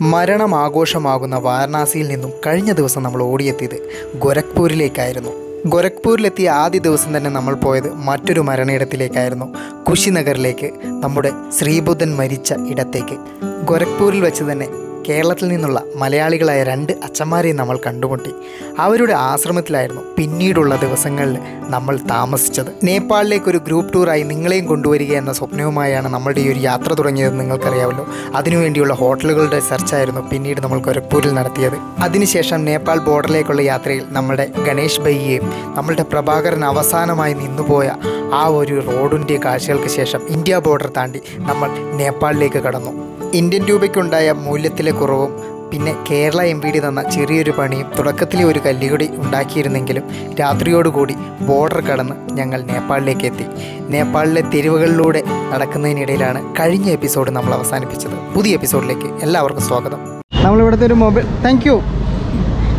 മരണം ആഘോഷമാകുന്ന വാരണാസിയിൽ നിന്നും കഴിഞ്ഞ ദിവസം നമ്മൾ ഓടിയെത്തിയത് ഗോരഖ്പൂരിലേക്കായിരുന്നു. ഗോരഖ്പൂരിലെത്തിയ ആദ്യ ദിവസം തന്നെ നമ്മൾ പോയത് മറ്റൊരു മരണയിടത്തിലേക്കായിരുന്നു. കുശിനഗറിലേക്ക് നമ്മുടെ ശ്രീബുദ്ധൻ മരിച്ച ഇടത്തേക്ക്. ഗോരഖ്പൂരിൽ വെച്ച് തന്നെ കേരളത്തിൽ നിന്നുള്ള മലയാളികളായ രണ്ട് അച്ഛന്മാരെയും നമ്മൾ കണ്ടുമുട്ടി. അവരുടെ ആശ്രമത്തിലായിരുന്നു പിന്നീടുള്ള ദിവസങ്ങളിൽ നമ്മൾ താമസിച്ചത്. നേപ്പാളിലേക്ക് ഒരു ഗ്രൂപ്പ് ടൂറായി നിങ്ങളെയും കൊണ്ടുവരിക എന്ന സ്വപ്നവുമായാണ് നമ്മളുടെ ഈ ഒരു യാത്ര തുടങ്ങിയത് നിങ്ങൾക്കറിയാമല്ലോ. അതിനുവേണ്ടിയുള്ള ഹോട്ടലുകളുടെ സെർച്ചായിരുന്നു പിന്നീട് നമ്മൾ ഗൊരഖ്പൂരിൽ നടത്തിയത്. അതിനുശേഷം നേപ്പാൾ ബോർഡറിലേക്കുള്ള യാത്രയിൽ നമ്മുടെ ഗണേഷ് ബയ്യയും നമ്മളുടെ പ്രഭാകരൻ അവസാനമായി നിന്നുപോയ ആ ഒരു റോഡിന്റെ കാഴ്ചകൾക്ക് ശേഷം ഇന്ത്യ ബോർഡർ താണ്ടി നമ്മൾ നേപ്പാളിലേക്ക് കടന്നു. ഇന്ത്യൻ രൂപയ്ക്കുണ്ടായ മൂല്യത്തിലെ കുറവും പിന്നെ കേരള എം വി ഡി തന്ന ചെറിയൊരു പണിയും തുടക്കത്തിലെ ഒരു കല്ലുകൂടി ഉണ്ടാക്കിയിരുന്നെങ്കിലും രാത്രിയോടുകൂടി ബോർഡർ കടന്ന് ഞങ്ങൾ നേപ്പാളിലേക്ക് എത്തി നേപ്പാളിലെ തെരുവുകളിലൂടെ നടക്കുന്നതിനിടയിലാണ് കഴിഞ്ഞ എപ്പിസോഡ് നമ്മൾ അവസാനിപ്പിച്ചത്. പുതിയ എപ്പിസോഡിലേക്ക് എല്ലാവർക്കും സ്വാഗതം. നമ്മളിവിടുത്തെ ഒരു മൊബൈൽ താങ്ക് യു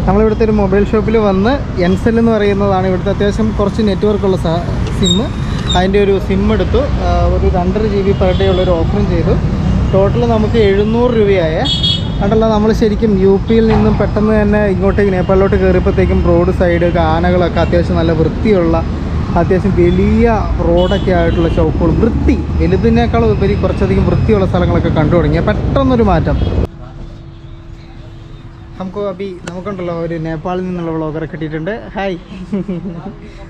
നമ്മളിവിടുത്തെ ഒരു മൊബൈൽ ഷോപ്പിൽ വന്ന് എൻസെൽ എന്ന് പറയുന്നതാണ് ഇവിടുത്തെ അത്യാവശ്യം കുറച്ച് നെറ്റ്വർക്കുള്ള സിമ്മ് അതിന്റെ ഒരു സിം എടുത്തു. ഒരു രണ്ടര ജി ബി പെർ ഡേ ഉള്ളൊരു ഓഫറും ചെയ്തു. ടോട്ടൽ നമുക്ക് എഴുന്നൂറ് രൂപയായ. കണ്ടല്ലോ നമ്മൾ ശരിക്കും യു പിയിൽ നിന്നും പെട്ടെന്ന് തന്നെ ഇങ്ങോട്ടേക്ക് നേപ്പാളിലോട്ട് കയറിയപ്പോഴത്തേക്കും റോഡ് സൈഡ് ആനകളൊക്കെ അത്യാവശ്യം നല്ല വൃത്തിയുള്ള അത്യാവശ്യം വലിയ റോഡൊക്കെ ആയിട്ടുള്ള ചൗക്കുകൾ വൃത്തി വലുതിനേക്കാളും ഉപരി കുറച്ചധികം വൃത്തിയുള്ള സ്ഥലങ്ങളൊക്കെ കണ്ടു തുടങ്ങിയ. പെട്ടെന്നൊരു മാറ്റം. നമുക്ക് അബി നമുക്കുണ്ടല്ലോ ഒരു നേപ്പാളിൽ നിന്നുള്ള വ്ളോഗറെ കിട്ടിയിട്ടുണ്ട് ഹായ്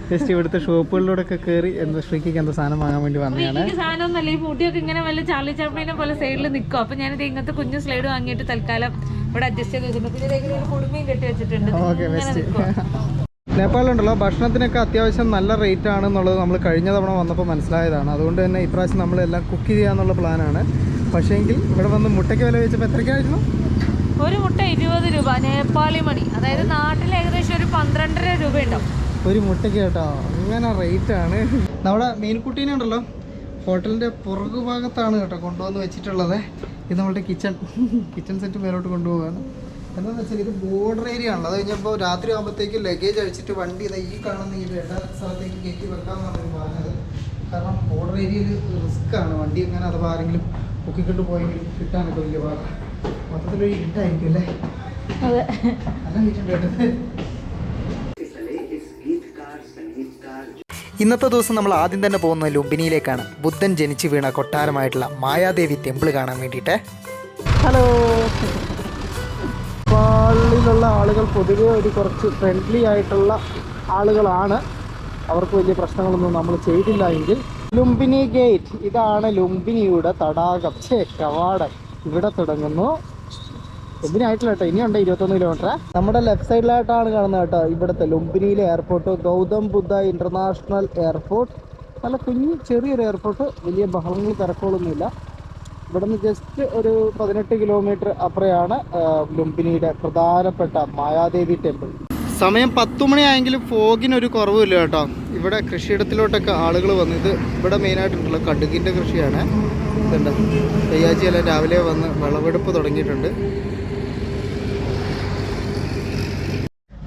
ജസ്റ്റ് ഇവിടുത്തെ ഷോപ്പുകളിലൂടെ ഒക്കെ കയറി എന്താ ശ്രീക്ക് എന്താ സാധനം വാങ്ങാൻ വേണ്ടി വന്നതാണ് സാധനമൊന്നുമല്ല ഈ പൂട്ടിയൊക്കെ ഇങ്ങനെ വല്ല ചാർലി ചാപ്ലിനെ പോലെ സൈഡിൽ നിൽക്കും അപ്പൊ ഞാനിത് ഇങ്ങനത്തെ കുഞ്ഞു സ്ലൈഡ് വാങ്ങിയിട്ട് തൽക്കാലം ഇവിടെ അഡ്ജസ്റ്റ് ചെയ്ത് വെച്ചിട്ടുണ്ട് പിന്നെ ഒരു കുടുംബയും കെട്ടി വെച്ചിട്ടുണ്ട്. Okay best. നേപ്പാളിലുണ്ടല്ലോ ഭക്ഷണത്തിനൊക്കെ അത്യാവശ്യം നല്ല റേറ്റ് ആണെന്നുള്ളത് നമ്മൾ കഴിഞ്ഞ തവണ വന്നപ്പോൾ മനസ്സിലായതാണ്. അതുകൊണ്ട് തന്നെ ഇപ്രാവശ്യം നമ്മളെല്ലാം കുക്ക് ചെയ്യാന്നുള്ള പ്ലാനാണ് പക്ഷേങ്കിൽ ഇവിടെ വന്ന് മുട്ടയ്ക്ക് വില വെച്ചപ്പോൾ എത്രയ്ക്കായിരുന്നു? ഒരു മുട്ട ഇരുപത് രൂപ നേപ്പാളി മണി. അതായത് നാട്ടിൽ ഏകദേശം ഒരു പന്ത്രണ്ടര രൂപ ഉണ്ടാവും ഒരു മുട്ടയ്ക്ക് കേട്ടോ അങ്ങനെ റേറ്റ് ആണ്. നമ്മുടെ മീൻകുട്ടീനെ ഉണ്ടല്ലോ ഹോട്ടലിന്റെ പുറകു ഭാഗത്താണ് കേട്ടോ കൊണ്ടുവന്ന് വെച്ചിട്ടുള്ളത്. ഇത് നമ്മളുടെ കിച്ചൺ കിച്ചൺ സെറ്റ് മേലോട്ട് കൊണ്ടുപോകാണ് എന്താണെന്ന് വെച്ചാൽ ഇത് ബോർഡർ ഏരിയ ആണല്ലോ. അത് കഴിഞ്ഞപ്പോൾ രാത്രി ആകുമ്പോഴത്തേക്ക് ലഗേജ് അഴിച്ചിട്ട് വണ്ടി ഇതാ ഈ കാണുന്ന ഈ വേണ്ട സ്ഥലത്തേക്ക് കയറ്റി വെക്കാമെന്നാണ് പറഞ്ഞത്. കാരണം ബോർഡർ ഏരിയയിൽ റിസ്ക് ആണ്. വണ്ടി എങ്ങനെ അഥവാ ആരെങ്കിലും പൊക്കിക്കൊണ്ട് പോയെങ്കിലും കിട്ടാനൊക്കെ വലിയ പാടാണ് മൊത്തത്തിലൊരു അല്ലേ അതെ. നല്ല ഹീറ്റുണ്ട് കേട്ടത് ഇന്നത്തെ ദിവസം നമ്മൾ ആദ്യം തന്നെ പോകുന്നത് ലുംബിനിയിലേക്കാണ്. ബുദ്ധൻ ജനിച്ചു വീണ കൊട്ടാരമായിട്ടുള്ള മായാദേവി ടെമ്പിൾ കാണാൻ വേണ്ടിയിട്ട്. ഹലോ. പാളിലുള്ള ആളുകൾ പൊതുവെ ഒരു കുറച്ച് ഫ്രണ്ട്ലി ആയിട്ടുള്ള ആളുകളാണ്. അവർക്ക് വലിയ പ്രശ്നങ്ങളൊന്നും നമ്മൾ ചെയ്തില്ല എങ്കിൽ. ലുംബിനി ഗേറ്റ് ഇതാണ് ലുംബിനിയുടെ തടാകം. ചേ കവാടം. ഇവിടെ തുടങ്ങുന്നു. ലുംബിനി കേട്ടോ. ഇനിയുണ്ട് ഇരുപത്തൊന്ന് കിലോമീറ്റർ നമ്മുടെ ലെഫ്റ്റ് സൈഡിലായിട്ടാണ് കാണുന്നത് കേട്ടോ ഇവിടുത്തെ ലുംബിനിയിലെ airport Gautam Buddha international airport നല്ല കുഞ്ഞു ചെറിയൊരു എയർപോർട്ട് വലിയ ബഹളങ്ങൾ തിരക്കുകളൊന്നുമില്ല. ഇവിടുന്ന് ജസ്റ്റ് ഒരു പതിനെട്ട് കിലോമീറ്റർ അപ്പുറയാണ് ലുംബിനിയുടെ പ്രധാനപ്പെട്ട മായാദേവി ടെമ്പിൾ സമയം പത്തു മണിയായെങ്കിലും ഫോഗിനൊരു കുറവുമില്ല കേട്ടോ. ഇവിടെ കൃഷിയിടത്തിലോട്ടൊക്കെ ആളുകൾ വന്ന് ഇത് ഇവിടെ മെയിനായിട്ടുള്ള കടുകിന്റെ കൃഷിയാണ്. ഇതുണ്ട്. തെയ്യാച്ചിയെല്ലാം രാവിലെ വന്ന് വിളവെടുപ്പ് തുടങ്ങിയിട്ടുണ്ട്.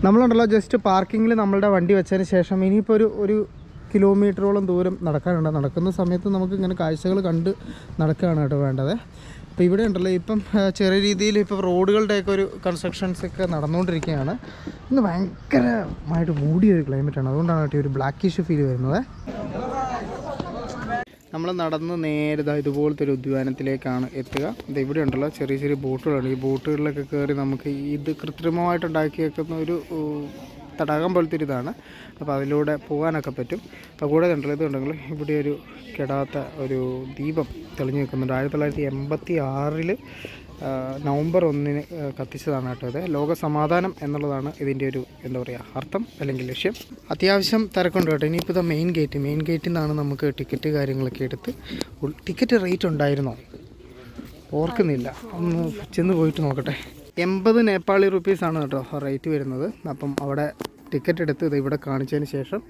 നമ്മളുണ്ടല്ലോ ജസ്റ്റ് പാർക്കിങ്ങിൽ നമ്മളുടെ വണ്ടി വെച്ചതിന് ശേഷം ഇനിയിപ്പോൾ ഒരു ഒരു കിലോമീറ്ററോളം ദൂരം നടക്കാനുണ്ട്. നടക്കുന്ന സമയത്ത് നമുക്ക് ഇങ്ങനെ കാഴ്ചകൾ കണ്ട് നടക്കുകയാണ് കേട്ടോ വേണ്ടത്. അപ്പോൾ ഇവിടെ ഉണ്ടല്ലോ ഇപ്പം ചെറിയ രീതിയിൽ ഇപ്പോൾ റോഡുകളുടെയൊക്കെ ഒരു കൺസ്ട്രക്ഷൻസ് ഒക്കെ നടന്നുകൊണ്ടിരിക്കുകയാണ്. ഇന്ന് ഭയങ്കരമായിട്ട് മൂടിയൊരു ക്ലൈമറ്റാണ് അതുകൊണ്ടാണ് കേട്ടോ ഒരു ഒരു ബ്ലാക്കിഷ് ഫീൽ വരുന്നത്. നമ്മൾ നടന്ന് നേരെ ഇതുപോലത്തെ ഒരു ഉദ്യാനത്തിലേക്കാണ് എത്തുക. ഇത് ഇവിടെ ഉണ്ടല്ലോ ചെറിയ ചെറിയ ബോട്ടുകളാണ്. ഈ ബോട്ടുകളിലൊക്കെ കയറി നമുക്ക് ഇത് കൃത്രിമമായിട്ട് ഉണ്ടാക്കിയേക്കുന്ന ഒരു തടാകം പോലത്തെ ഒരു ഇതാണ്. അപ്പോൾ അതിലൂടെ പോകാനൊക്കെ പറ്റും. അപ്പോൾ കൂടെ കണ്ടല്ലോ ഇതുണ്ടെങ്കിൽ ഇവിടെ ഒരു കെടാത്ത ഒരു ദീപം തെളിഞ്ഞു നിൽക്കുന്നുണ്ട്. ആയിരത്തി തൊള്ളായിരത്തി എൺപത്തി ആറിൽ നവംബർ ഒന്നിന് കത്തിച്ചതാണ് കേട്ടോ ഇത്. ലോക സമാധാനം എന്നുള്ളതാണ് ഇതിന്റെ ഒരു എന്താ പറയുക അർത്ഥം അല്ലെങ്കിൽ ലക്ഷ്യം. അത്യാവശ്യം തിരക്കുണ്ട് കേട്ടോ. ഇനിയിപ്പോൾ ഇത് മെയിൻ ഗേറ്റ് മെയിൻ ഗേറ്റിൽ നിന്നാണ് നമുക്ക് ടിക്കറ്റ് കാര്യങ്ങളൊക്കെ എടുത്ത്. ടിക്കറ്റ് റേറ്റ് ഉണ്ടായിരുന്നോ? ഓർക്കുന്നില്ല. ഒന്ന് ചെന്ന് പോയിട്ട് നോക്കട്ടെ. എൺപത് നേപ്പാളി റുപ്പീസാണ് കേട്ടോ റേറ്റ് വരുന്നത്. അപ്പം അവിടെ ടിക്കറ്റ് എടുത്ത് ഇത് ഇവിടെ കാണിച്ചതിന് ശേഷം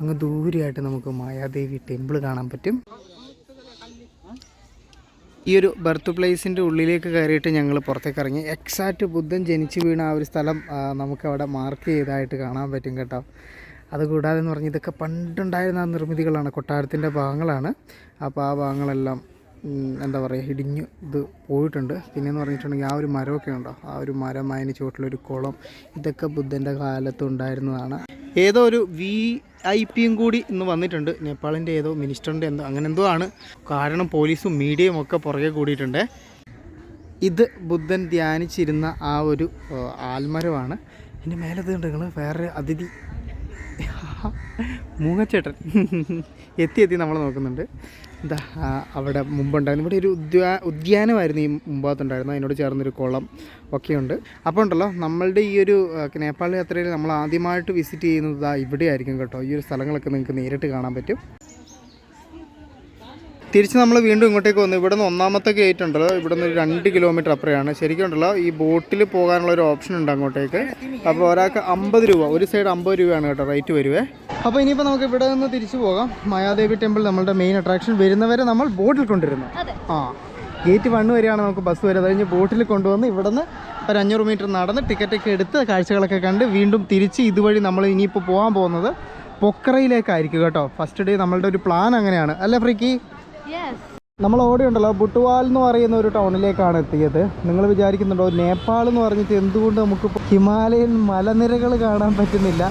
അങ്ങ് ദൂരെയായിട്ട് നമുക്ക് മായാദേവി ടെമ്പിൾ കാണാൻ പറ്റും. ഈ ഒരു ബർത്ത് പ്ലേസിന്റെ ഉള്ളിലേക്ക് കയറിയിട്ട് ഞങ്ങൾ പുറത്തേക്ക് ഇറങ്ങി. എക്സാക്റ്റ് ബുദ്ധൻ ജനിച്ചു വീണ ആ ഒരു സ്ഥലം നമുക്കവിടെ മാർക്ക് ചെയ്തായിട്ട് കാണാൻ പറ്റും കേട്ടോ. അതുകൂടാതെ എന്ന് പറഞ്ഞാൽ ഇതൊക്കെ പണ്ടുണ്ടായിരുന്ന നിർമ്മിതികളാണ് കൊട്ടാരത്തിന്റെ ഭാഗങ്ങളാണ്. അപ്പോൾ ആ ഭാഗങ്ങളെല്ലാം എന്താ പറയുക ഇടിഞ്ഞ് ഇത് പോയിട്ടുണ്ട്. പിന്നെയെന്ന് പറഞ്ഞിട്ടുണ്ടെങ്കിൽ ആ ഒരു മരമൊക്കെ ഉണ്ടോ? ആ ഒരു മരം അതിന് ചുവട്ടിലൊരു കുളം. ഇതൊക്കെ ബുദ്ധന്റെ കാലത്ത് ഉണ്ടായിരുന്നതാണ്. ഏതോ ഒരു വി ഐ പിയും കൂടി ഇന്ന് വന്നിട്ടുണ്ട്. നേപ്പാളിന്റെ ഏതോ മിനിസ്റ്ററിന്റെ എന്തോ അങ്ങനെ എന്തോ ആണ്. കാരണം പോലീസും മീഡിയയും ഒക്കെ പുറകെ കൂടിയിട്ടുണ്ട്. ഇത് ബുദ്ധൻ ധ്യാനിച്ചിരുന്ന ആ ഒരു ആൽമരമാണ്. എന്റെ മേലെ ഇത് നിങ്ങൾ വേറെ അതിഥി. മൂങ്ങച്ചേട്ടൻ. എത്തി എത്തി നമ്മൾ നോക്കുന്നുണ്ട്. എന്താ അവിടെ മുമ്പുണ്ടായിരുന്നു. ഇവിടെ ഒരു ഉദ്യാ ഉദ്യാനമായിരുന്നു ഈ മുമ്പാത്തുണ്ടായിരുന്നു അതിനോട് ചേർന്നൊരു കുളം ഒക്കെയുണ്ട്. അപ്പോൾ ഉണ്ടല്ലോ നമ്മളുടെ ഈ ഒരു നേപ്പാൾ യാത്രയിൽ നമ്മൾ ആദ്യമായിട്ട് വിസിറ്റ് ചെയ്യുന്നത് ദാ ഇവിടെ ആയിരിക്കും കേട്ടോ. ഈ ഒരു സ്ഥലങ്ങളൊക്കെ നിങ്ങൾക്ക് നേരിട്ട് കാണാൻ പറ്റും. തിരിച്ച് നമ്മൾ വീണ്ടും ഇങ്ങോട്ടേക്ക് വന്നു. ഇവിടെ നിന്ന് ഒന്നാമത്തെ ഗേറ്റ് ഉണ്ടല്ലോ ഇവിടെ നിന്ന് ഒരു രണ്ട് കിലോമീറ്റർ അപ്പുറയാണ്. ശരിക്കും ഉണ്ടല്ലോ ഈ ബോട്ടിൽ പോകാനുള്ള ഒരു ഓപ്ഷൻ ഉണ്ട് അങ്ങോട്ടേക്ക്. അപ്പോൾ ഒരാൾക്ക് അമ്പത് രൂപ ഒരു സൈഡ് അമ്പത് രൂപയാണ് കേട്ടോ റേറ്റ് വരുവേ. അപ്പോൾ ഇനിയിപ്പോൾ നമുക്ക് ഇവിടെ നിന്ന് തിരിച്ചു പോകാം. മായാദേവി ടെമ്പിൾ നമ്മളുടെ മെയിൻ അട്രാക്ഷൻ വരുന്നവരെ നമ്മൾ ബോട്ടിൽ കൊണ്ടുവരുന്നു. ആ ഗേറ്റ് വണ്ണ് വരെയാണ് നമുക്ക് ബസ് വരെ കഴിഞ്ഞ് ബോട്ടിൽ കൊണ്ടുവന്ന് ഇവിടെ നിന്ന് ഒരു അഞ്ഞൂറ് മീറ്റർ നടന്ന് ടിക്കറ്റൊക്കെ എടുത്ത് കാഴ്ചകളൊക്കെ കണ്ട് വീണ്ടും തിരിച്ച് ഇതുവഴി നമ്മൾ ഇനിയിപ്പോൾ പോകാൻ പോകുന്നത് പൊക്കറയിലേക്കായിരിക്കും കേട്ടോ. ഫസ്റ്റ് ഡേ നമ്മളുടെ ഒരു പ്ലാൻ അങ്ങനെയാണ്. അല്ലേ ഫ്രീക്കി? നമ്മൾ ഓടി ഉണ്ടല്ലോ ബുട്ടുവാൽ എന്ന് പറയുന്ന ഒരു ടൗണിലേക്കാണ് എത്തിയത്. നിങ്ങൾ വിചാരിക്കുന്നുണ്ടോ നേപ്പാൾ എന്ന് പറഞ്ഞിട്ട് എന്തുകൊണ്ട് നമുക്ക് ഹിമാലയൻ മലനിരകൾ കാണാൻ പറ്റുന്നില്ല?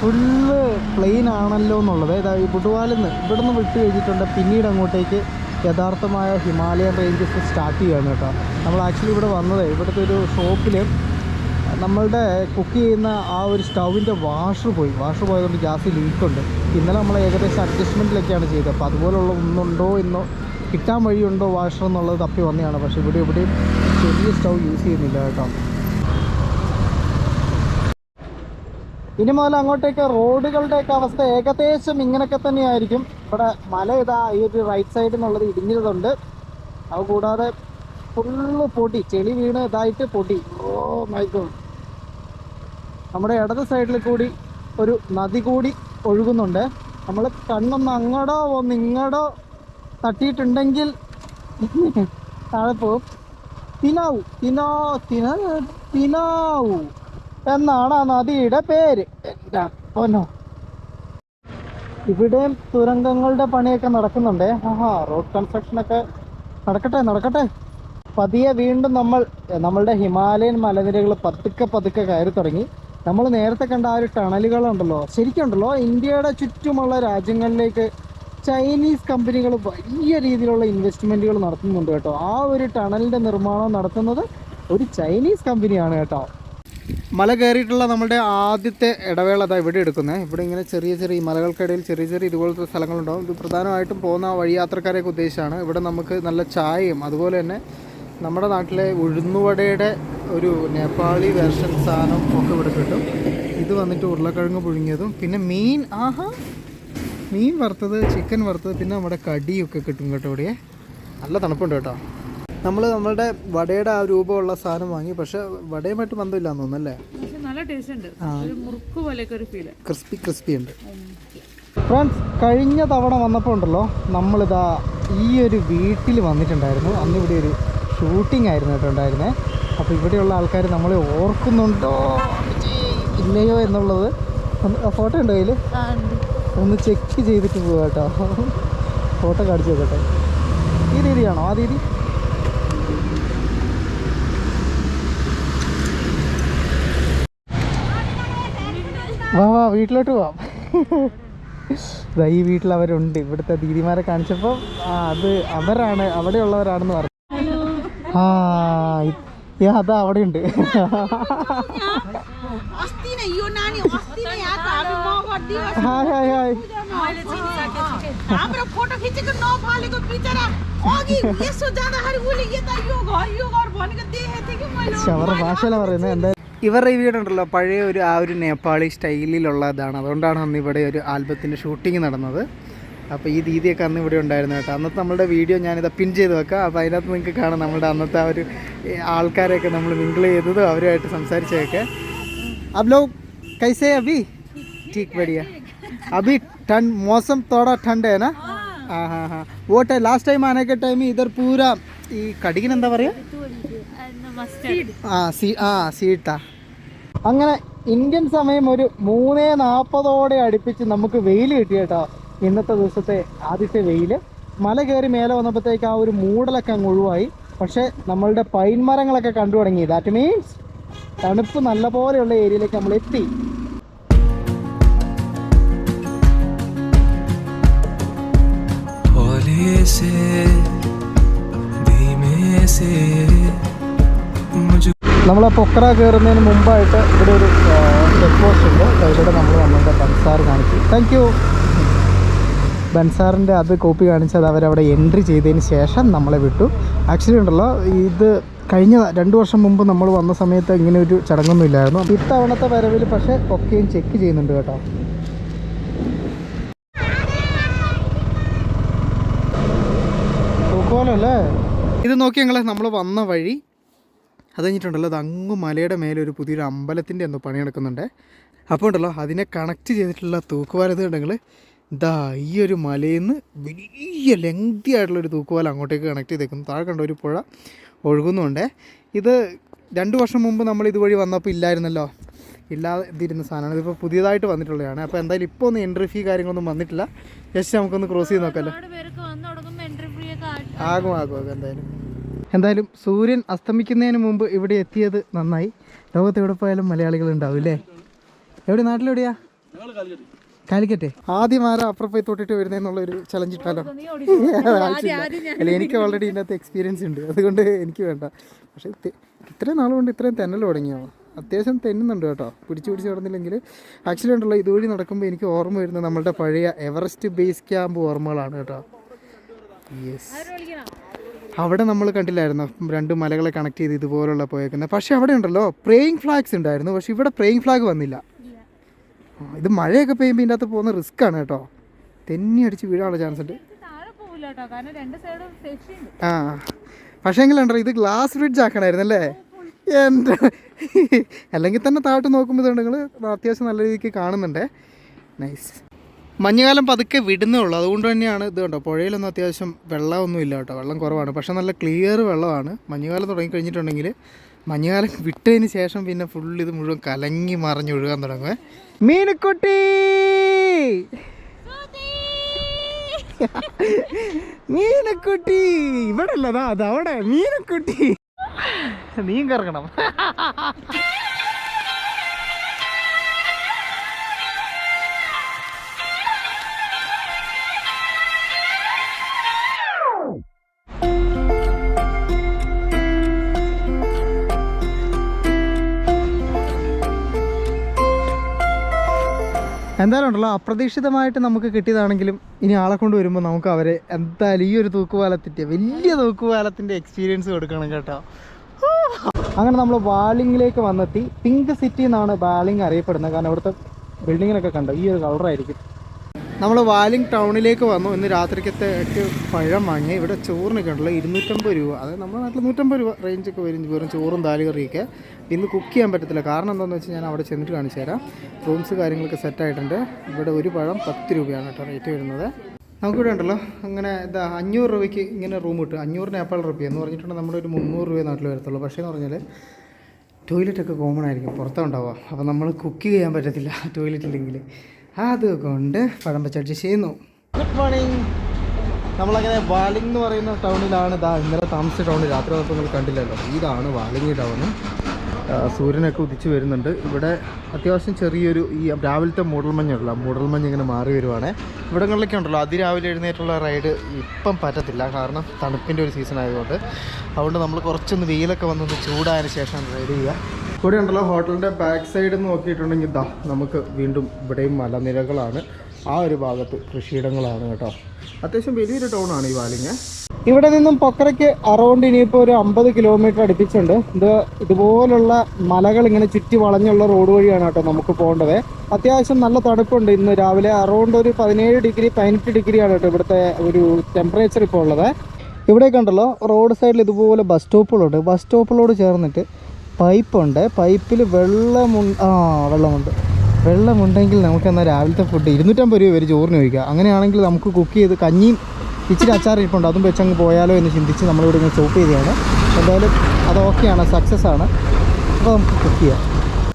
ഫുള്ള് പ്ലെയിൻ ആണല്ലോ എന്നുള്ളത്. ഈ ബുട്ടുവാലിൽ നിന്ന് ഇവിടെ നിന്ന് വിട്ട് കഴിഞ്ഞിട്ടുണ്ട്. പിന്നീട് അങ്ങോട്ടേക്ക് യഥാർത്ഥമായ ഹിമാലയൻ റേഞ്ചസ് സ്റ്റാർട്ട് ചെയ്യുകയാണ് കേട്ടോ. നമ്മൾ ആക്ച്വലി ഇവിടെ വന്നത് ഇവിടുത്തെ ഒരു ഷോപ്പിൽ നമ്മളുടെ കുക്ക് ചെയ്യുന്ന ആ ഒരു സ്റ്റൗവിന്റെ വാഷർ പോയി. വാഷർ പോയതുകൊണ്ട് ഗ്യാസ് ലീക്കുണ്ട്. ഇന്നലെ നമ്മൾ ഏകദേശം അഡ്ജസ്റ്റ്മെന്റിലൊക്കെയാണ് ചെയ്തത്. അപ്പോൾ അതുപോലുള്ള ഒന്നുണ്ടോ എന്നോ കിട്ടാൻ വഴിയുണ്ടോ വാഷർ എന്നുള്ളത് തപ്പി വന്നതാണ്. പക്ഷേ ഇവിടെ എവിടെയും ചെറിയ സ്റ്റൗ യൂസ് ചെയ്യുന്നില്ല കേട്ടോ. ഇനി മുതൽ അങ്ങോട്ടേക്ക് റോഡുകളുടെയൊക്കെ അവസ്ഥ ഏകദേശം ഇങ്ങനെയൊക്കെ തന്നെയായിരിക്കും. ഇവിടെ മല ഇതാ ഈ ഒരു റൈറ്റ് സൈഡിൽ നിന്നുള്ളത് ഇടിഞ്ഞതുണ്ട്. അത് കൂടാതെ ഫുള്ള് പൊടി ചെളി വീണ് ഇതായിട്ട് പൊടി. ഓ മൈ ഗോഡ് നമ്മുടെ ഇടത് സൈഡിൽ കൂടി ഒരു നദി കൂടി ഒഴുകുന്നുണ്ട്. നമ്മൾ കണ്ണൊന്ന് അങ്ങടോ ഒന്ന് ഇങ്ങടോ തട്ടിയിട്ടുണ്ടെങ്കിൽ താഴെ പോകും തിനാവു തിനോ തിന തിനാവു എന്നാണ് ആ നദിയുടെ പേര്. എന്റെ അപ്പനോ ഇവിടെയും തുരങ്കങ്ങളുടെ പണിയൊക്കെ നടക്കുന്നുണ്ട്. ആഹാ റോഡ് കൺസ്ട്രക്ഷൻ ഒക്കെ നടക്കട്ടെ നടക്കട്ടെ. പതിയെ വീണ്ടും നമ്മൾ നമ്മളുടെ ഹിമാലയൻ മലനിരകൾ പതുക്കെ പതുക്കെ കയറി തുടങ്ങി. നമ്മൾ നേരത്തെ കണ്ട ആ ഒരു ടണലുകളുണ്ടല്ലോ. ശരിക്കുണ്ടല്ലോ ഇന്ത്യയുടെ ചുറ്റുമുള്ള രാജ്യങ്ങളിലേക്ക് ചൈനീസ് കമ്പനികൾ വലിയ രീതിയിലുള്ള ഇൻവെസ്റ്റ്മെന്റുകൾ നടത്തുന്നുണ്ട് കേട്ടോ. ആ ഒരു ടണലിന്റെ നിർമ്മാണം നടത്തുന്നത് ഒരു ചൈനീസ് കമ്പനിയാണ് കേട്ടോ. മല കയറിയിട്ടുള്ള നമ്മുടെ ആദ്യത്തെ ഇടവേള അതാ ഇവിടെ എടുക്കുന്നത് ഇവിടെ ഇങ്ങനെ ചെറിയ ചെറിയ മലകൾക്കിടയിൽ ചെറിയ ചെറിയ ഇതുപോലത്തെ സ്ഥലങ്ങളുണ്ടാവും. ഇത് പ്രധാനമായിട്ടും പോകുന്ന വഴി യാത്രക്കാരെയൊക്കെ ഉദ്ദേശിച്ചാണ്. ഇവിടെ നമുക്ക് നല്ല ചായയും അതുപോലെ തന്നെ നമ്മുടെ നാട്ടിലെ ഉഴുന്നുവടയുടെ ഒരു നേപ്പാളി വേർഷൻ സാധനം ഒക്കെ ഇവിടെ കിട്ടും. ഇത് വന്നിട്ട് ഉരുളക്കിഴങ്ങ് പുഴുങ്ങിയതും പിന്നെ മീൻ ആഹാ മീൻ വറുത്തത് ചിക്കൻ വറുത്തത് പിന്നെ നമ്മുടെ കടിയൊക്കെ കിട്ടും കേട്ടോ ഇവിടെ നല്ല തണുപ്പുണ്ട് കേട്ടോ. നമ്മൾ നമ്മളുടെ വടയുടെ ആ രൂപമുള്ള സാധനം വാങ്ങി പക്ഷെ വടയുമായിട്ട് ബന്ധമില്ല തോന്നുന്നല്ലേ? നല്ല ടേസ്റ്റ് ഉണ്ട്. ഒരു മുറുക്ക് പോലെയൊക്കെ ഒരു ഫീൽ ക്രിസ്പി ക്രിസ്പി ഉണ്ട്. ഫ്രണ്ട്സ് കഴിഞ്ഞ തവണ വന്നപ്പോൾ ഉണ്ടല്ലോ നമ്മളിതാ ഈ ഒരു വീട്ടിൽ വന്നിട്ടുണ്ടായിരുന്നു. അന്ന് ഇവിടെ ഒരു ഷൂട്ടിംഗ് ആയിരുന്നു കേട്ടോ ഉണ്ടായിരുന്നത് അപ്പോൾ ഇവിടെയുള്ള ആൾക്കാർ നമ്മളെ ഓർക്കുന്നുണ്ടോ? ഇല്ലയോ എന്നുള്ളത് ഫോട്ടോ ഉണ്ടോ കയ്യിൽ ഒന്ന് ചെക്ക് ചെയ്തിട്ട് പോവാ കേട്ടോ. ഫോട്ടോ കാണിച്ചു നോക്കട്ടെ. ഈ രീതിയാണോ? ആ രീതി? വാ വാ വീട്ടിലോട്ട് പോവാം. ദാ ഈ വീട്ടിൽ അവരുണ്ട് ഇവിടുത്തെ ദീദിമാരെ കാണിച്ചപ്പോൾ ആ അത് അവരാണ് അവിടെയുള്ളവരാണെന്ന് പറഞ്ഞു. ആ ഇത്- ഏ, അതാ അവിടെ ഉണ്ട് अस्ति नै यो नानी अस्ति नै आएको हामी म गरिदियो ഹായ് ഹായ് ഹായ് हाम्रो फोटो खिचेको नफालेको बिचरा अघि यसो जाँदाखेरि उसले यता यो घर यो घर भनेको देखेको थिएँ कि मैले പക്ഷെ അവരുടെ ഭാഷയിലാണ് പറയുന്നത് എന്താ ഇവരുടെ ഈ വീടുണ്ടല്ലോ പഴയ ഒരു ആ ഒരു നേപ്പാളി സ്റ്റൈലിലുള്ളതാണ് അതുകൊണ്ടാണ് അന്ന് ഇവിടെ ഒരു ആൽബത്തിൻ്റെ ഷൂട്ടിംഗ് നടന്നത് അപ്പോൾ ഈ ദീദിയൊക്കെ അന്ന് ഇവിടെ ഉണ്ടായിരുന്നു കേട്ടോ അന്നത്തെ നമ്മളുടെ വീഡിയോ ഞാനിത് പിൻ ചെയ്ത് വെക്കാം അപ്പോൾ അതിനകത്ത് നിങ്ങൾക്ക് കാണാം നമ്മുടെ അന്നത്തെ ആ ഒരു ഏ, ആൾക്കാരെയൊക്കെ നമ്മൾ മിങ്കിൾ ചെയ്തതും അവരുമായിട്ട് സംസാരിച്ചതൊക്കെ अब लोग कैसे हैं अभी ठीक बढ़िया अभी ठंड मौसम थोड़ा ठंड है ना हाँ हाँ हाँ वो टाइम लास्ट टाइम आने के टाइम इधर पूरा ഈ കടികിന് എന്താ പറയുക ആ സീ ആ സീട്ടാ അങ്ങനെ ഇന്ത്യൻ സമയം ഒരു മൂന്നേ നാൽപ്പതോടെ അടുപ്പിച്ച് നമുക്ക് വെയിൽ കിട്ടി കേട്ടോ ഇന്നത്തെ ദിവസത്തെ ആദ്യത്തെ വെയിൽ മല കയറി മേലെ വന്നപ്പോഴത്തേക്ക് ആ ഒരു മൂടലൊക്കെ അങ്ങ് ഒഴിവായി. പക്ഷേ നമ്മളുടെ പൈൻ മരങ്ങളൊക്കെ കണ്ടു തുടങ്ങി. ദാറ്റ് മീൻസ് തണുപ്പ് നല്ല പോലെയുള്ള ഏരിയയിലേക്ക് നമ്മൾ എത്തി. നമ്മൾ പൊക്കറ കയറുന്നതിന് മുമ്പായിട്ട് ഇവിടെ ഒരു ചെക്ക് പോസ്റ്റ് ഉണ്ട്. അതിലൂടെ നമ്മൾ നമ്മളുടെ പൻസാർ കാണിച്ചു താങ്ക് ബൻസാറിന്റെ അത് കോപ്പി കാണിച്ചത് അവരവിടെ എൻട്രി ചെയ്തതിന് ശേഷം നമ്മളെ വിട്ടു. ആക്ച്വലി ഉണ്ടല്ലോ ഇത് കഴിഞ്ഞ രണ്ട് വർഷം മുമ്പ് നമ്മൾ വന്ന സമയത്ത് ഇങ്ങനെ ഒരു ചടങ്ങൊന്നും ഇല്ലായിരുന്നു ഇത്തവണത്തെ വരവിൽ പക്ഷേ ഒക്കെയും ചെക്ക് ചെയ്യുന്നുണ്ട് കേട്ടോ. തൂക്കോലല്ലേ ഇത് നോക്കി ഞങ്ങൾ നമ്മൾ വന്ന വഴി അത് കഴിഞ്ഞിട്ടുണ്ടല്ലോ അത് അങ്ങ് മലയുടെ മേലെ ഒരു പുതിയൊരു അമ്പലത്തിന്റെ എന്തോ പണിയെടുക്കുന്നുണ്ട് അപ്പോൾ ഉണ്ടല്ലോ അതിനെ കണക്ട് ചെയ്തിട്ടുള്ള തൂക്കുപാലത് ഉണ്ടെങ്കിൽ ഇതാ ഈ ഒരു മലയിൽ നിന്ന് വലിയ ലെങ്തി ആയിട്ടുള്ളൊരു തൂക്കുപാലം അങ്ങോട്ടേക്ക് കണക്ട് ചെയ്തേക്കുന്നു. താഴെ കണ്ട ഒരു പുഴ ഒഴുകുന്നുണ്ട്. ഇത് രണ്ട് വർഷം മുമ്പ് നമ്മൾ ഇതുവഴി വന്നപ്പോൾ ഇല്ലായിരുന്നല്ലോ. ഇല്ലാതിരുന്ന സാധനമാണ്. ഇതിപ്പോൾ പുതിയതായിട്ട് വന്നിട്ടുള്ളതാണ്. അപ്പോൾ എന്തായാലും ഇപ്പോൾ ഒന്നും എൻട്രി ഫീ കാര്യങ്ങളൊന്നും വന്നിട്ടില്ല. ജസ്റ്റ് നമുക്കൊന്ന് ക്രോസ് ചെയ്ത് നോക്കാമല്ലോ ആകും ആകും ആകും എന്തായാലും. എന്തായാലും സൂര്യൻ അസ്തമിക്കുന്നതിന് മുമ്പ് ഇവിടെ എത്തിയത് നന്നായി. ലോകത്ത് എവിടെ പോയാലും മലയാളികൾ ഉണ്ടാവും അല്ലേ എവിടെ? നാട്ടിലെവിടെയാ? കാലിക്കറ്റെ ആദ്യം ആരാ അപ്പുറം പോയി തൊട്ടിട്ട് വരുന്നതെന്നുള്ള ഒരു ചലഞ്ച് ഇട്ടാലോ? അല്ല എനിക്ക് ഓൾറെഡി ഇതിനകത്ത് എക്സ്പീരിയൻസ് ഉണ്ട്. അതുകൊണ്ട് എനിക്ക് വേണ്ട. പക്ഷേ ഇത്രയും നാൾ കൊണ്ട് ഇത്രയും തെന്നൽ തുടങ്ങിയോ? അത്യാവശ്യം തെന്നുന്നുണ്ട് കേട്ടോ. പിടിച്ച് പിടിച്ച് നടന്നില്ലെങ്കിൽ ആക്ച്വലി ഉണ്ടല്ലോ ഇതുവഴി നടക്കുമ്പോൾ എനിക്ക് ഓർമ്മ വരുന്നത് നമ്മളുടെ പഴയ എവറസ്റ്റ് ബേസ് ക്യാമ്പ് ഓർമ്മകളാണ് കേട്ടോ. യെസ് അവിടെ നമ്മൾ കണ്ടില്ലായിരുന്നു? രണ്ട് മലകളെ കണക്ട് ചെയ്ത് ഇതുപോലുള്ള പോയേക്കുന്നത്. പക്ഷേ അവിടെ ഉണ്ടല്ലോ പ്രേയിങ് ഫ്ലാഗ്സ് ഉണ്ടായിരുന്നു. പക്ഷേ ഇവിടെ പ്രേയിങ് ഫ്ലാഗ് വന്നില്ല. ഇത് മഴയൊക്കെ പെയ്യുമ്പോൾ ഇതിന്റെ അകത്ത് പോകുന്ന റിസ്ക് ആണ് കേട്ടോ. തെന്നി അടിച്ച് വീഴാനുള്ള ചാൻസ് ഉണ്ട്. ആ പക്ഷേ എങ്കിലുണ്ടോ ഇത് ഗ്ലാസ് ബ്രിഡ്ജ് ആക്കണമായിരുന്നു അല്ലേ എന്റെ അല്ലെങ്കിൽ തന്നെ താഴോട്ട് നോക്കുമ്പോൾ നിങ്ങൾ അത്യാവശ്യം നല്ല രീതിക്ക് കാണുന്നുണ്ടേ. നൈസ് മഞ്ഞുകാലം പതുക്കെ വിടുന്നേ ഉള്ളൂ. അതുകൊണ്ട് തന്നെയാണ് ഇത് കണ്ടോ. പുഴയിലൊന്നും അത്യാവശ്യം വെള്ളമൊന്നും ഇല്ല കേട്ടോ. വെള്ളം കുറവാണ്. പക്ഷേ നല്ല ക്ലിയർ വെള്ളമാണ്. മഞ്ഞുകാലം തുടങ്ങി കഴിഞ്ഞിട്ടുണ്ടെങ്കിൽ മഞ്ഞുകാലം വിട്ടതിന് ശേഷം പിന്നെ ഫുൾ ഇത് മുഴുവൻ കലങ്ങി മറിഞ്ഞ് ഒഴുകാൻ മീനുക്കുട്ടി! മീനക്കുട്ടി! ഇവിടെ അല്ലതാ അതവിടെ. മീനക്കുട്ടി! നീ കറങ്ങണം. എന്തായാലും ഉണ്ടല്ലോ അപ്രതീക്ഷിതമായിട്ട് നമുക്ക് കിട്ടിയതാണെങ്കിലും ഇനി ആളെ കൊണ്ട് വരുമ്പോൾ നമുക്ക് അവരെ എന്തായാലും ഈ ഒരു തൂക്കുപാലത്തിന്റെ വലിയ തൂക്കുപാലത്തിന്റെ എക്സ്പീരിയൻസ് കൊടുക്കണം കേട്ടോ. അങ്ങനെ നമ്മൾ വാലിങ്ങിലേക്ക് വന്നെത്തി. പിങ്ക് സിറ്റി എന്നാണ് വാലിങ് അറിയപ്പെടുന്നത്. കാരണം ഇവിടുത്തെ ബിൽഡിങ്ങിനൊക്കെ കണ്ടോ? ഈ ഒരു കളറായിരിക്കും നമ്മൾ വാലിംഗ് ടൗണിലേക്ക് വന്നു. ഇന്ന് രാത്രിക്കത്തേക്ക് പഴം വാങ്ങി. ഇവിടെ ചോറിനൊക്കെ ഉണ്ടല്ലോ ഇരുന്നൂറ്റമ്പത് രൂപ. അതായത് നമ്മുടെ നാട്ടിൽ നൂറ്റമ്പത് രൂപ റേഞ്ചൊക്കെ വരും. വെറും ചോറും ദാൽ കറിയൊക്കെ. ഇന്ന് കുക്ക് ചെയ്യാൻ പറ്റത്തില്ല. കാരണം എന്താണെന്ന് വെച്ചാൽ ഞാൻ അവിടെ ചെന്നിട്ട് കാണിച്ചു തരാം. റൂംസ് കാര്യങ്ങളൊക്കെ സെറ്റായിട്ടുണ്ട് ഇവിടെ ഒരു പഴം പത്ത് രൂപയാണ് കേട്ടോ റേറ്റ് വരുന്നത്. നമുക്കിവിടെ ഉണ്ടല്ലോ. അങ്ങനെ ഇതാ അഞ്ഞൂറ് രൂപയ്ക്ക് ഇങ്ങനെ റൂം കിട്ടും. അഞ്ഞൂറ് നേപ്പാൾ റുപ്യ എന്ന് പറഞ്ഞിട്ടുണ്ടെങ്കിൽ നമ്മുടെ ഒരു മുന്നൂറ് രൂപ നാട്ടിൽ വരത്തുള്ളൂ. പക്ഷേ എന്ന് പറഞ്ഞാൽ ടോയ്ലറ്റൊക്കെ കോമൺ ആയിരിക്കും. പുറത്തുണ്ടാവുക. അപ്പോൾ നമ്മൾ കുക്ക് ചെയ്യാൻ പറ്റത്തില്ല ടോയ്ലറ്റ് ഇല്ലെങ്കിൽ അതുകൊണ്ട് പഴം പച്ചടിച്ച് ചെയ്യുന്നു. ഗുഡ് മോർണിംഗ് നമ്മളങ്ങനെ വാലിംഗ് എന്ന് പറയുന്ന ടൗണിലാണ് ഇതാ ഇന്നലെ താമസിച്ച ടൗണിൽ രാത്രി വന്നപ്പോൾ നിങ്ങൾ കണ്ടില്ലല്ലോ. ഇതാണ് വാലിംഗ് ആ, സൂര്യനൊക്കെ ഉദിച്ച് വരുന്നുണ്ട്. ഇവിടെ അത്യാവശ്യം ചെറിയൊരു ഈ രാവിലത്തെ മൂടൽമഞ്ഞുള്ള മൂടൽമഞ്ഞ് ഇങ്ങനെ മാറി വരുവാണ്. ഇവിടങ്ങളിലൊക്കെ ഉണ്ടല്ലോ അതിരാവിലെ എഴുന്നേറ്റുള്ള റൈഡ് ഇപ്പം പറ്റത്തില്ല കാരണം തണുപ്പിന്റെ ഒരു സീസൺ ആയതുകൊണ്ട്. അതുകൊണ്ട് നമ്മൾ കുറച്ചൊന്ന് വെയിലൊക്കെ വന്നൊന്ന് ചൂടായതിന് ശേഷം റൈഡ് ചെയ്യുക. ഇവിടെ ഉണ്ടല്ലോ ഹോട്ടലിന്റെ ബാക്ക് സൈഡ് നോക്കിയിട്ടുണ്ടെങ്കിൽ ഇതാ നമുക്ക് വീണ്ടും ഇവിടെയും മലനിരകളാണ്. ആ ഒരു ഭാഗത്ത് കൃഷിയിടങ്ങളാണ് കേട്ടോ. അത്യാവശ്യം വലിയൊരു ടൗണാണ് ഈ വാലിങ്. ഇവിടെ നിന്നും പൊക്കരയ്ക്ക് അറൗണ്ട് ഇനിയിപ്പോൾ ഒരു അമ്പത് കിലോമീറ്റർ അടുപ്പിച്ചുണ്ട് ഇത് ഇതുപോലുള്ള മലകൾ ഇങ്ങനെ ചുറ്റി വളഞ്ഞുള്ള റോഡ് വഴിയാണ് കേട്ടോ നമുക്ക് പോകേണ്ടത്. അത്യാവശ്യം നല്ല തണുപ്പുണ്ട് ഇന്ന്. രാവിലെ അറൗണ്ട് ഒരു പതിനേഴ് ഡിഗ്രി പതിനെട്ട് ഡിഗ്രിയാണ് കേട്ടോ ഇവിടുത്തെ ഒരു ടെമ്പറേച്ചർ ഇപ്പോൾ ഉള്ളത്. ഇവിടെ കണ്ടല്ലോ റോഡ് സൈഡിൽ ഇതുപോലെ ബസ് സ്റ്റോപ്പുകളുണ്ട് ബസ് സ്റ്റോപ്പുകളോട് ചേർന്നിട്ട് പൈപ്പുണ്ട് പൈപ്പിൽ വെള്ളമുണ്ട് ആ വെള്ളമുണ്ട്. വെള്ളമുണ്ടെങ്കിൽ നമുക്ക് എന്നാൽ രാവിലത്തെ ഫുഡ് ഇരുന്നൂറ്റമ്പത് രൂപ വരെ ചോറിന് കഴിക്കുക അങ്ങനെയാണെങ്കിൽ നമുക്ക് കുക്ക് ചെയ്ത് കഞ്ഞിയും ഇച്ചിരി അച്ചാർ ഇരിപ്പുണ്ട് അതും വെച്ച് അങ്ങ് പോയാലോ എന്ന് ചിന്തിച്ച് നമ്മളിവിടെ ഇങ്ങനെ സ്റ്റോപ്പ് ചെയ്തതാണ്. എന്തായാലും അത് ഓക്കെയാണ് സക്സസ് ആണ്. അപ്പോൾ നമുക്ക് കുക്ക് ചെയ്യാം.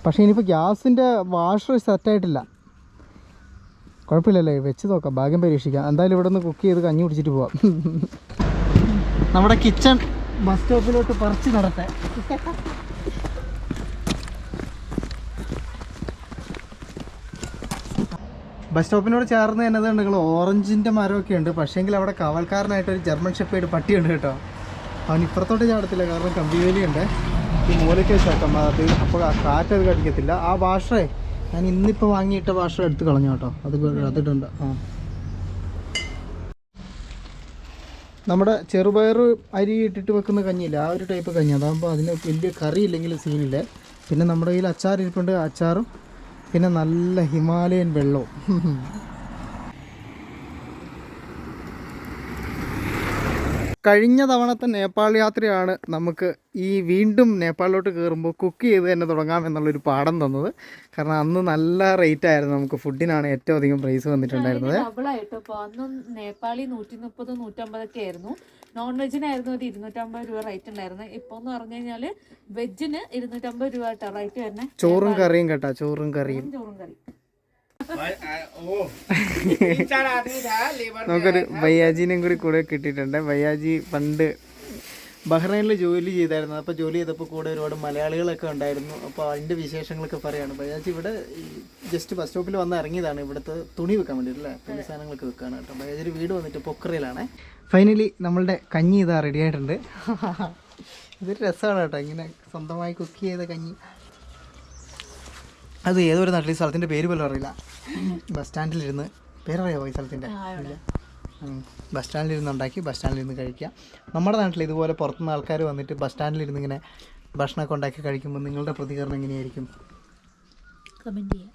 പക്ഷേ ഇനിയിപ്പോൾ ഗ്യാസിന്റെ വാഷർ സെറ്റായിട്ടില്ല കുഴപ്പമില്ലല്ലേ? വെച്ച് നോക്കാം. ഭാഗ്യം പരീക്ഷിക്കാം. എന്തായാലും ഇവിടെ നിന്ന് കുക്ക് ചെയ്ത് കഞ്ഞി കുടിച്ചിട്ട് പോവാം. നമ്മുടെ കിച്ചൺ ബസ് സ്റ്റോപ്പിലോട്ട് പറിച്ച് നടട്ടെ ബസ് സ്റ്റോപ്പിനോട് ചേർന്ന് തന്നെ നിങ്ങൾ ഓറഞ്ചിന്റെ മരമൊക്കെ ഉണ്ട്. പക്ഷേങ്കിൽ അവിടെ കാവൽക്കാരനായിട്ട് ഒരു ജർമ്മൻ ഷെപ്പേഡ് പട്ടിയുണ്ട് കേട്ടോ. അവൻ ഇപ്പുറത്തോട്ട് ചാടത്തില്ല കാരണം കമ്പിവേലിയുണ്ട്. ഈ മൂലയ്ക്ക് വെച്ചേക്കാം അത് അപ്പോൾ കാറ്റത് കടിക്കത്തില്ല. ആ വാഷറേ ഞാൻ ഇന്നിപ്പോൾ വാങ്ങിയിട്ട വാഷർ എടുത്ത് കളഞ്ഞു കേട്ടോ. അത് അതിട്ടുണ്ട്. ആ. നമ്മുടെ ചെറുപയർ അരി ഇട്ടിട്ട് വെക്കുന്ന കഞ്ഞിയില്ല? ആ ഒരു ടൈപ്പ് കഞ്ഞി. അതാകുമ്പോൾ അതിന് വലിയ കറി ഇല്ലെങ്കിൽ സീനില്ല പിന്നെ നമ്മുടെ കയ്യിൽ അച്ചാർ ഇരിപ്പുണ്ട്. അച്ചാറും പിന്നെ നല്ല ഹിമാലയൻ വെള്ളവും. കഴിഞ്ഞ തവണത്തെ നേപ്പാൾ യാത്രയാണ് നമുക്ക് ഈ വീണ്ടും നേപ്പാളിലോട്ട് കയറുമ്പോൾ കുക്ക് ചെയ്ത് തന്നെ തുടങ്ങാം എന്നുള്ളൊരു പാഠം തന്നത്. കാരണം അന്ന് നല്ല റേറ്റ് ആയിരുന്നു നമുക്ക് ഫുഡിനാണ് ഏറ്റവും അധികം പ്രൈസ് വന്നിട്ടുണ്ടായിരുന്നത്. നേപ്പാളി നൂറ്റി മുപ്പത് നൂറ്റമ്പതൊക്കെ ആയിരുന്നു. നോൺ വെജിനായിരുന്നു ഒരു ഇരുന്നൂറ്റമ്പത് രൂപ റേറ്റ് ഉണ്ടായിരുന്നത് ഇപ്പോൾ എന്ന് പറഞ്ഞു കഴിഞ്ഞാൽ വെജിന് ഇരുന്നൂറ്റമ്പത് രൂപ കേട്ടോ റേറ്റ് വരുന്നത് ചോറും കറിയും കേട്ടോ ചോറും കറിയും. ചോറും കറി നമുക്കൊരു ബയ്യാജീനെയും കൂടി കൂടെ കിട്ടിയിട്ടുണ്ട്. ബയ്യാജി പണ്ട് ബഹ്റൈനിൽ ജോലി ചെയ്തായിരുന്നു. അപ്പോൾ ജോലി ചെയ്തപ്പോൾ കൂടെ ഒരുപാട് മലയാളികളൊക്കെ ഉണ്ടായിരുന്നു. അപ്പോൾ അതിന്റെ വിശേഷങ്ങളൊക്കെ പറയാണ്. ബയ്യാജി ഇവിടെ ജസ്റ്റ് ബസ് സ്റ്റോപ്പിൽ വന്ന് ഇറങ്ങിയതാണ്. ഇവിടുത്തെ തുണി വെക്കാൻ വേണ്ടിയിട്ട് അല്ലേ പല സാധനങ്ങളൊക്കെ വെക്കാണ് കേട്ടോ. ബയ്യാജി വീട് വന്നിട്ട് പൊക്കറയിലാണ്. ഫൈനലി നമ്മളുടെ കഞ്ഞി ഇതാ റെഡി ആയിട്ടുണ്ട്. ഇതൊരു രസമാണ് കേട്ടോ. ഇങ്ങനെ സ്വന്തമായി കുക്ക് ചെയ്ത കഞ്ഞി. അത് ഏതൊരു നാട്ടിൽ ഈ സ്ഥലത്തിന്റെ പേര് പോലും അറിയില്ല. ബസ് സ്റ്റാൻഡിലിരുന്ന് പേരറിയാമോ ഈ സ്ഥലത്തിന്റെ. ബസ് സ്റ്റാൻഡിലിരുന്ന് ഉണ്ടാക്കി ബസ് സ്റ്റാൻഡിലിരുന്ന് കഴിക്കുക. നമ്മുടെ നാട്ടിൽ ഇതുപോലെ പുറത്തുനിന്ന് ആൾക്കാർ വന്നിട്ട് ബസ് സ്റ്റാൻഡിലിരുന്ന് ഇങ്ങനെ ഭക്ഷണമൊക്കെ ഉണ്ടാക്കി കഴിക്കുമ്പോൾ നിങ്ങളുടെ പ്രതികരണം എങ്ങനെയായിരിക്കും? കമന്റ് ചെയ്യാം.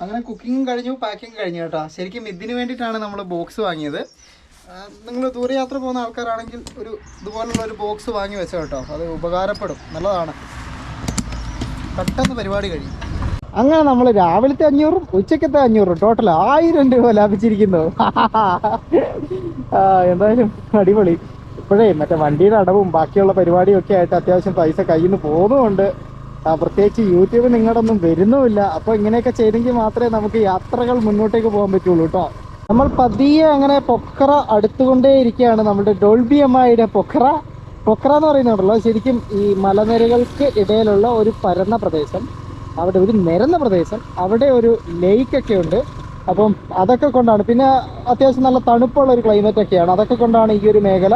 അങ്ങനെ കുക്കിംഗ് കഴിഞ്ഞു പാക്കിംഗ് കഴിഞ്ഞു കേട്ടോ. ശരിക്കും ഇതിന് വേണ്ടിയിട്ടാണ് നമ്മൾ ബോക്സ് വാങ്ങിയത്. നിങ്ങൾ ദൂരയാത്ര പോകുന്ന ആൾക്കാരാണെങ്കിൽ ഒരു ഇതുപോലുള്ള ഒരു ബോക്സ് വാങ്ങി വെച്ചോ കേട്ടോ. അത് ഉപകാരപ്പെടും. നല്ലതാണ്. പെട്ടെന്ന് പരിപാടി കഴിയും. അങ്ങനെ നമ്മൾ രാവിലത്തെ അഞ്ഞൂറും ഉച്ചക്കത്തെ അഞ്ഞൂറും ടോട്ടൽ ആയിരം രൂപ ലാഭിച്ചിരിക്കുന്നു. എന്തായാലും അടിപൊളി. ഇപ്പോഴേ മറ്റേ വണ്ടിയുടെ അടവും ബാക്കിയുള്ള പരിപാടിയും ഒക്കെ ആയിട്ട് അത്യാവശ്യം പൈസ കയ്യിൽ നിന്ന് പോകുന്നുമുണ്ട്. പ്രത്യേകിച്ച് യൂട്യൂബ് നിങ്ങളുടെ ഒന്നും വരുന്നുമില്ല. അപ്പോൾ ഇങ്ങനെയൊക്കെ ചെയ്തെങ്കിൽ മാത്രമേ നമുക്ക് യാത്രകൾ മുന്നോട്ടേക്ക് പോകാൻ പറ്റുള്ളൂ കേട്ടോ. നമ്മൾ പതിയെ അങ്ങനെ പൊക്കറ അടുത്തുകൊണ്ടേ ഇരിക്കുകയാണ്. നമ്മുടെ ഡോൾബി അമ്മായിയുടെ പൊക്കറ. പൊക്കറ എന്ന് പറയുന്നുണ്ടല്ലോ. ശരിക്കും ഈ മലനിരകൾക്ക് ഇടയിലുള്ള ഒരു പരന്ന പ്രദേശം. അവിടെ ഒരു നിരന്ന പ്രദേശം. അവിടെ ഒരു ലേക്കൊക്കെ ഉണ്ട്. അപ്പം അതൊക്കെ കൊണ്ടാണ്. പിന്നെ അത്യാവശ്യം നല്ല തണുപ്പുള്ള ഒരു ക്ലൈമറ്റ് ഒക്കെയാണ്. അതൊക്കെ കൊണ്ടാണ് ഈ ഒരു മേഖല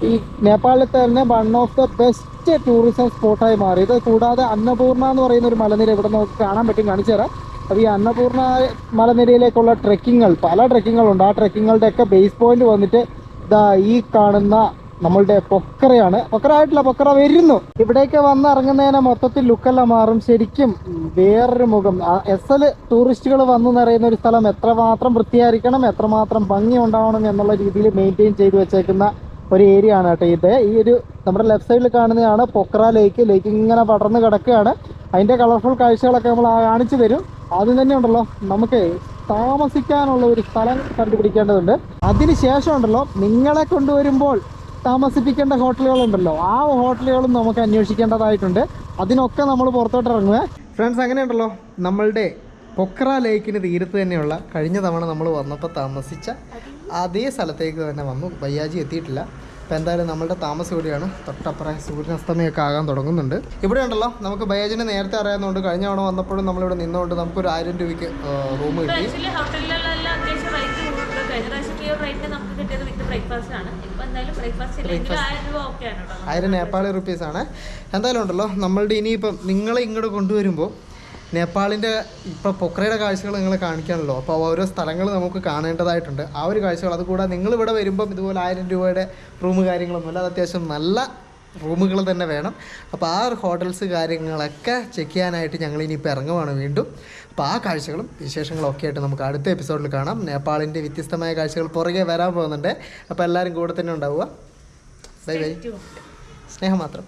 ഈ നേപ്പാളിൽ തന്നെ one of the best tourism സ്പോട്ടായി മാറിയത്. കൂടാതെ അന്നപൂർണ എന്ന് പറയുന്ന ഒരു മലനിര ഇവിടെ നമുക്ക് കാണാൻ പറ്റും. കാണിച്ചു തരാം അപ്പോൾ ഈ അന്നപൂർണ മലനിരയിലേക്കുള്ള ട്രെക്കിങ്ങുകൾ പല ട്രെക്കിങ്ങുകളുണ്ട് ആ ട്രെക്കിങ്ങുകളുടെ ഒക്കെ ബേസ് പോയിന്റ് വന്നിട്ട് ഇതാ ഈ കാണുന്ന നമ്മളുടെ പൊക്കറയാണ്. പൊക്കറ ആയിട്ടില്ല പൊക്കറ വരുന്നു. ഇവിടേക്ക് വന്ന് ഇറങ്ങുന്നതിനെ മൊത്തത്തിൽ ലുക്കെല്ലാം മാറും. ശരിക്കും വേറൊരു മുഖം. എസ് എൽ ടൂറിസ്റ്റുകൾ വന്നു നിറയുന്ന ഒരു സ്ഥലം എത്രമാത്രം വൃത്തിയായിരിക്കണം എത്രമാത്രം ഭംഗി ഉണ്ടാവണം എന്നുള്ള രീതിയിൽ മെയിന്റെയിൻ ചെയ്തു വെച്ചേക്കുന്ന ഒരു ഏരിയ ആണ് കേട്ടോ ഇത്. ഈ ഒരു നമ്മുടെ ലെഫ്റ്റ് സൈഡിൽ കാണുന്നതാണ് പൊക്ര ലേക്ക് ലേക്ക് ഇങ്ങനെ പടർന്ന് കിടക്കുകയാണ്. അതിന്റെ കളർഫുൾ കാഴ്ചകളൊക്കെ നമ്മൾ കാണിച്ചു തരും. ആദ്യം തന്നെ ഉണ്ടല്ലോ നമുക്ക് താമസിക്കാനുള്ള ഒരു സ്ഥലം കണ്ടുപിടിക്കേണ്ടതുണ്ട്. അതിനുശേഷം ഉണ്ടല്ലോ നിങ്ങളെ കൊണ്ടുവരുമ്പോൾ താമസിപ്പിക്കേണ്ട ഹോട്ടലുകളുണ്ടല്ലോ ആ ഹോട്ടലുകളും നമുക്ക് അന്വേഷിക്കേണ്ടതായിട്ടുണ്ട്. അതിനൊക്കെ നമ്മൾ പുറത്തോട്ട് ഇറങ്ങുക. ഫ്രണ്ട്സ് അങ്ങനെയുണ്ടല്ലോ നമ്മളുടെ പൊക്ര ലേക്കിന് തീരത്ത് തന്നെയുള്ള കഴിഞ്ഞ തവണ നമ്മൾ വന്നപ്പോൾ താമസിച്ച അതേ സ്ഥലത്തേക്ക് തന്നെ വന്നു വയ്യാജി എത്തിയിട്ടില്ല. അപ്പോൾ എന്തായാലും നമ്മളുടെ താമസം ഇവിടെയാണ്. തൊട്ടപ്പുറം സൂര്യനസ്തമയൊക്കെ ആകാൻ തുടങ്ങുന്നുണ്ട്. ഇവിടെ ഉണ്ടല്ലോ നമുക്ക് ബയ്യാജിനെ നേരത്തെ അറിയാവുന്നതുകൊണ്ട് കഴിഞ്ഞ തവണ വന്നപ്പോഴും നമ്മളിവിടെ നിന്നുകൊണ്ട് നമുക്കൊരു ആയിരം രൂപയ്ക്ക് റൂം കേട്ടോ. ആയിരം നേപ്പാളി റുപ്പീസ് ആണ്. എന്തായാലും ഉണ്ടല്ലോ നമ്മളുടെ ഇനിയിപ്പം നിങ്ങളെ ഇങ്ങോട്ട് കൊണ്ടുവരുമ്പോൾ നേപ്പാളിന്റെ ഇപ്പോൾ പൊക്രയുടെ കാഴ്ചകൾ നിങ്ങൾ കാണിക്കാണല്ലോ. അപ്പോൾ ഓരോ സ്ഥലങ്ങൾ നമുക്ക് കാണേണ്ടതായിട്ടുണ്ട്. ആ ഒരു കാഴ്ചകൾ അതുകൂടാതെ നിങ്ങളിവിടെ വരുമ്പം ഇതുപോലെ ആയിരം രൂപയുടെ റൂം കാര്യങ്ങളൊന്നുമില്ല. അത് അത്യാവശ്യം നല്ല റൂമുകൾ തന്നെ വേണം. അപ്പോൾ ആ ഒരു ഹോട്ടൽസ് കാര്യങ്ങളൊക്കെ ചെക്ക് ചെയ്യാനായിട്ട് ഞങ്ങൾ ഇനിയിപ്പോൾ ഇറങ്ങുവാണ് വീണ്ടും. അപ്പോൾ ആ കാഴ്ചകളും വിശേഷങ്ങളും ഒക്കെ ആയിട്ട് നമുക്ക് അടുത്ത എപ്പിസോഡിൽ കാണാം. നേപ്പാളിന്റെ വ്യത്യസ്തമായ കാഴ്ചകൾ പുറകെ വരാൻ പോകുന്നുണ്ട്. അപ്പോൾ എല്ലാവരും കൂടെ തന്നെ ഉണ്ടാവുക. ബൈ ബൈ സ്നേഹം മാത്രം.